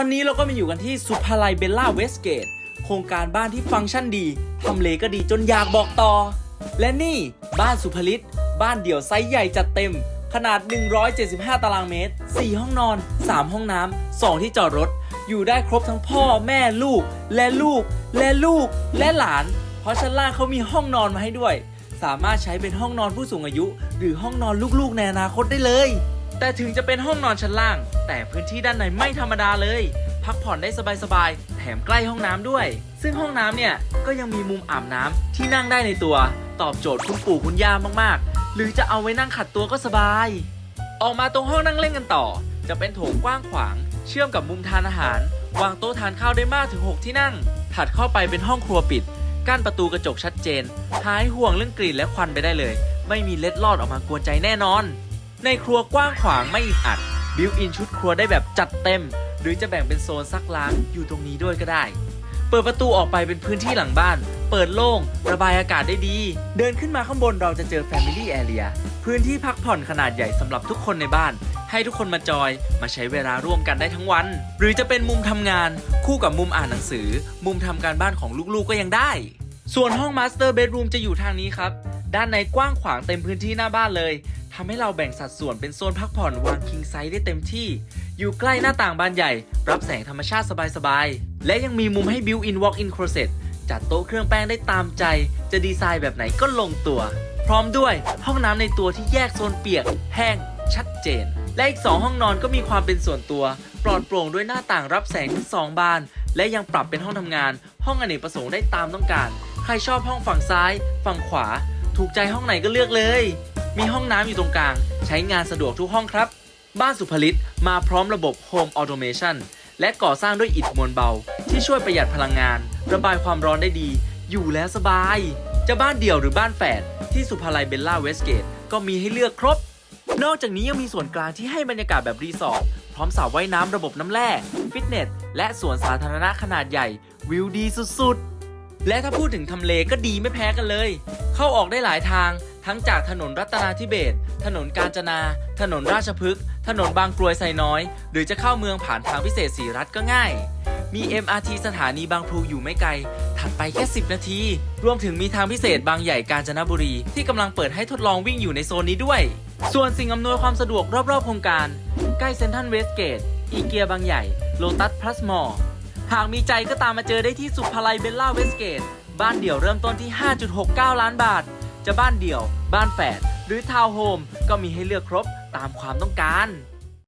วันนี้เราก็มาอยู่กันที่สุภาลัยเบลล่าเวสเกต โครงการบ้านที่ฟังก์ชันดี ทำเลก็ดีจนอยากบอกต่อ และนี่บ้านสุภลิต บ้านเดี่ยวไซส์ใหญ่จัดเต็ม ขนาด 175 ตารางเมตร 4 ห้องนอน 3 ห้องน้ำ 2 ที่จอดรถ อยู่ได้ครบทั้งพ่อแม่ลูก และลูก และลูก และหลาน เพราะชั้นล่างเขามีห้องนอนมาให้ด้วย สามารถใช้เป็นห้องนอนผู้สูงอายุ หรือห้องนอนลูกๆในอนาคตได้เลย แต่ถึงจะเป็นห้องนอนชั้นล่าง แต่พื้นที่ด้านในไม่ธรรมดาเลย พักผ่อนได้สบายๆ แถมใกล้ห้องน้ำด้วย ซึ่งห้องน้ำเนี่ยก็ยังมีมุมอาบน้ำที่นั่งได้ในตัว ตอบโจทย์คุณปู่คุณย่ามากๆ หรือจะเอาไว้นั่งขัดตัวก็สบาย ออกมาตรงห้องนั่งเล่นกันต่อ จะเป็นโถงกว้างขวาง เชื่อมกับมุมทานอาหาร วางโต๊ะทานข้าวได้มากถึง 6 ที่นั่ง ถัดเข้าไปเป็นห้องครัวปิด กั้นประตูกระจกชัดเจน หายห่วงเรื่องกลิ่นและควันไปได้เลย ไม่มีเล็ดลอดออกมากวนใจแน่นอน ในครัวกว้างขวางไม่อึดอัด บิวอินชุดครัวได้แบบจัดเต็ม หรือจะแบ่งเป็นโซนซักล้างอยู่ตรงนี้ด้วยก็ได้ เปิดประตูออกไปเป็นพื้นที่หลังบ้าน เปิดโล่ง ระบายอากาศได้ดี เดินขึ้นมาข้างบนเราจะเจอ Family Area พื้นที่พักผ่อนขนาดใหญ่สำหรับทุกคนในบ้าน ให้ทุกคนมาจอยมาใช้เวลาร่วมกันได้ทั้งวัน หรือจะเป็นมุมทำงาน คู่กับมุมอ่านหนังสือ มุมทำการบ้านของลูกๆก็ยังได้ ส่วนห้อง Master Bedroom จะอยู่ทางนี้ครับ ด้านในกว้างขวางเต็มพื้นที่หน้าบ้านเลยทำให้เราแบ่งสัดส่วนเป็นโซนพักผ่อนวาง king size ได้เต็มที่ อยู่ใกล้หน้าต่างบานใหญ่ รับแสงธรรมชาติสบายๆ และยังมีมุมให้ built in walk in closet จัดโต๊ะเครื่องแป้งได้ตามใจ จะดีไซน์แบบไหนก็ลงตัว พร้อมด้วยห้องน้ำในตัวที่แยกโซนเปียก แห้ง ชัดเจน และอีก 2 ห้องนอนก็มีความเป็นส่วนตัว ปลอดโปร่งด้วยหน้าต่างรับแสงถึง2บาน และยังปรับเป็นห้องทำงาน ห้องอเนกประสงค์ได้ตามต้องการ ใครชอบห้องฝั่งซ้าย ฝั่งขวา ถูกใจห้องไหนก็เลือกเลย มีห้องน้ำอยู่ตรงกลาง ใช้งานสะดวกทุกห้องครับ บ้านสุภลิตมาพร้อมระบบ Home Automation และก่อสร้างด้วยอิฐมวลเบา ที่ช่วยประหยัดพลังงาน ระบายความร้อนได้ดี อยู่แล้วสบาย จะบ้านเดี่ยวหรือบ้านแฝดที่สุภาลัยเบลล่าเวสเกตก็มีให้เลือกครบ นอกจากนี้ยังมีส่วนกลางที่ให้บรรยากาศแบบรีสอร์ทพร้อมสระว่ายน้ำระบบน้ำแร่ฟิตเนสและสวนสาธารณะขนาดใหญ่ วิวดีสุดๆ และถ้าพูดถึงทำเลก็ดีไม่แพ้กันเลย เข้าออกได้หลายทาง ทั้งจากถนนรัตนาธิเบศถนนกาญจนา ถนนราชพฤกษ์ถนนบางกรวยไซน้อย หรือจะเข้าเมืองผ่านทางพิเศษสีรัฐก็ง่าย มี MRT สถานีบางพลูอยู่ไม่ไกล ถัดไปแค่ 10 นาที รวมถึงมีทางพิเศษบางใหญ่กาญจนบุรี ที่กำลังเปิดให้ทดลองวิ่งอยู่ในโซนนี้ด้วย ส่วนสิ่งอำนวยความสะดวกรอบๆโครงการ ใกล้เซ็นทรัลเวสเกตอีเกียบางใหญ่โลตัสพลัสมอล หากมีใจก็ตามมาเจอได้ที่สุภาลัยเบลล่าเวสเกต บ้านเดี่ยวเริ่มต้นที่ 5.69 ล้านบาท จะบ้านเดี่ยว บ้านแฝดหรือทาวน์โฮมก็มีให้เลือกครบตามความต้องการ